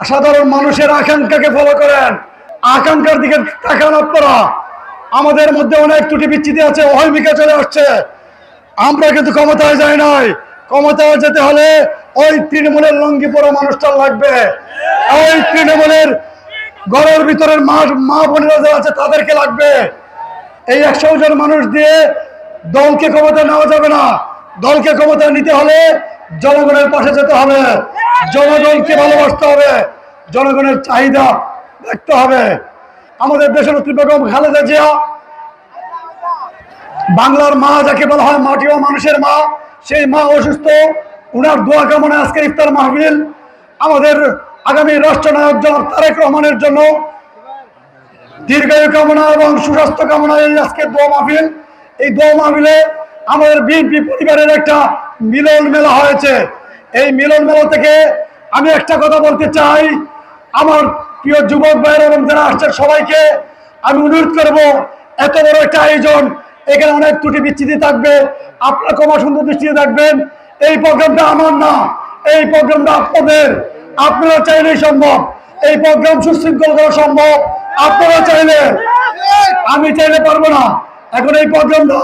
সাধারণ মানুষের আকাঙ্ক্ষাকে ফলো করেন। আকাঙ্ক্ষার দিকে তাকান আপনারা। আমাদের মধ্যে অনেক ত্রুটি বিচ্ছিতি আছে, অহমিকা চলে আসছে। আমরা কিন্তু ক্ষমতায় যাই নাই। ক্ষমতায় যেতে হলে ওই তৃণমূলের লঙ্গি পরা মানুষটা লাগবে। ওই তৃণমূলের ঘরের ভিতরের মা মা বোনেরা যারা আছে, তাদেরকে লাগবে। এই একশো জন মানুষ দিয়ে দলকে ক্ষমতা নেওয়া যাবে না। দলকে ক্ষমতা নিতে হলে জনগণের পাশে যেতে হবে। জনগণকে ভালোবাসতে হবে, জনগণের চাহিদা দেখতে হবে। আমাদের দেশের বেগম খালেদা জিয়া, বাংলার মা যাকে বলা হয় মাটি ও মানুষের মা, সেই মা অসুস্থ। উনার দোয়া কামনা আজকে ইফতার মাহফিল। আমাদের আগামী রাষ্ট্রনায়ক জনাব তারেক রহমানের জন্য দীর্ঘায়ু কামনা এবং সুস্বাস্থ্য কামনা এই আজকে দোয়া মাহফিল। এই দোয়া মাহফিলে আমাদের বিএনপি পরিবারের একটা মিলন মেলা হয়েছে। এই মিলন মেলা থেকে আমি একটা কথা বলতে চাই। আমার প্রিয় যুবক ভাইয়ের এবং যারা আসছেন সবাইকে, আমি অনুরোধ করব, এত বড় একটা আয়োজন, এখানে অনেক ত্রুটি বিচ্ছিতি থাকবে, আপনারা ক্ষমা সুন্দর দৃষ্টিতে থাকবেন। এই প্রোগ্রামটা আমার না, এই প্রোগ্রামটা আপনাদের। আপনারা চাইলেই সম্ভব, এই প্রোগ্রাম সুশৃঙ্খল করা সম্ভব। আপনারা চাইলে, আমি চাইলে পারব না। এখন এই প্রোগ্রামটা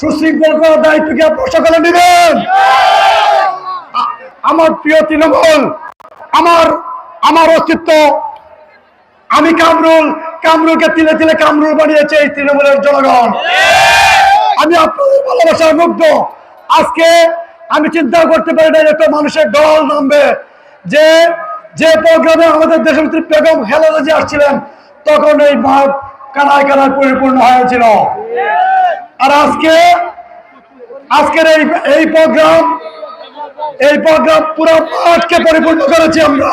সুশৃঙ্খল করার দায়িত্ব কি আপনার সকালে নেবেন? আমার প্রিয় তৃণমূল, আমার আমার অস্তিত্ব, আমি কামরুল, কামরুলকে তিলে তিলে কামরুল বানিয়েছে এই তৃণমূলের জনগণ। আমি আপনাদের ভালোবাসার মুগ্ধ। আজকে আমি চিন্তা করতে পারি না একটা মানুষের দল নামবে। যে যে প্রোগ্রামে আমাদের দেশনেত্রী বেগম খালেদা জি আসছিলেন, তখন এই মাঠ কানায় কানায় পরিপূর্ণ হয়েছিল। আর আজকে, আজকের এই এই প্রোগ্রাম এই প্রোগ্রাম পুরো মাঠকে পরিপূর্ণ করেছি আমরা।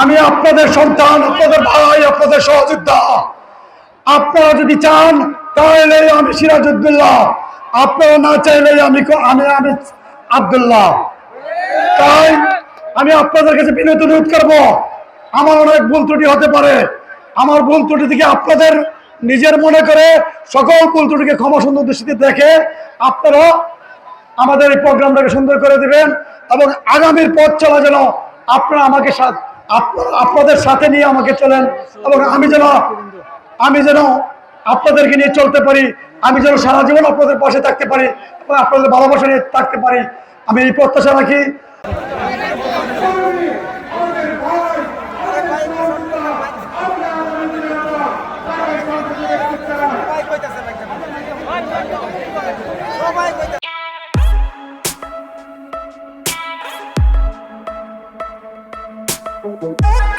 আমি আপনাদের সন্তান, আপনাদের ভাই, আপনাদের সহযোদ্ধা। আপনারা যদি চান, তাহলে আমি সিরাজউদ্দৌল্লাহ আপনারা না চাইলে আমি আমি আমি আবদুল্লাহ। তাই আমি আপনাদের কাছে বিনীত অনুরোধ করব। আমার অনেক ভুল ত্রুটি হতে পারে। আমার ভুল ত্রুটি থেকে আপনাদের নিজের মনে করে সকল ভুল ত্রুটিকে ক্ষমা সুন্দর দৃষ্টিতে দেখে আপনারা আমাদের এই প্রোগ্রামটাকে সুন্দর করে দিবেন এবং আগামীর পথ চলা যেন আপনারা আমাকে আপনাদের সাথে নিয়ে আমাকে চলেন এবং আমি যেন আমি যেন আপনাদেরকে নিয়ে চলতে পারি, আমি যেন সারা জীবন আপনাদের পাশে থাকতে পারি আপনাদের ভালোবাসা নিয়ে থাকতে পারি। আমি এই প্রত্যাশা রাখি। Oh.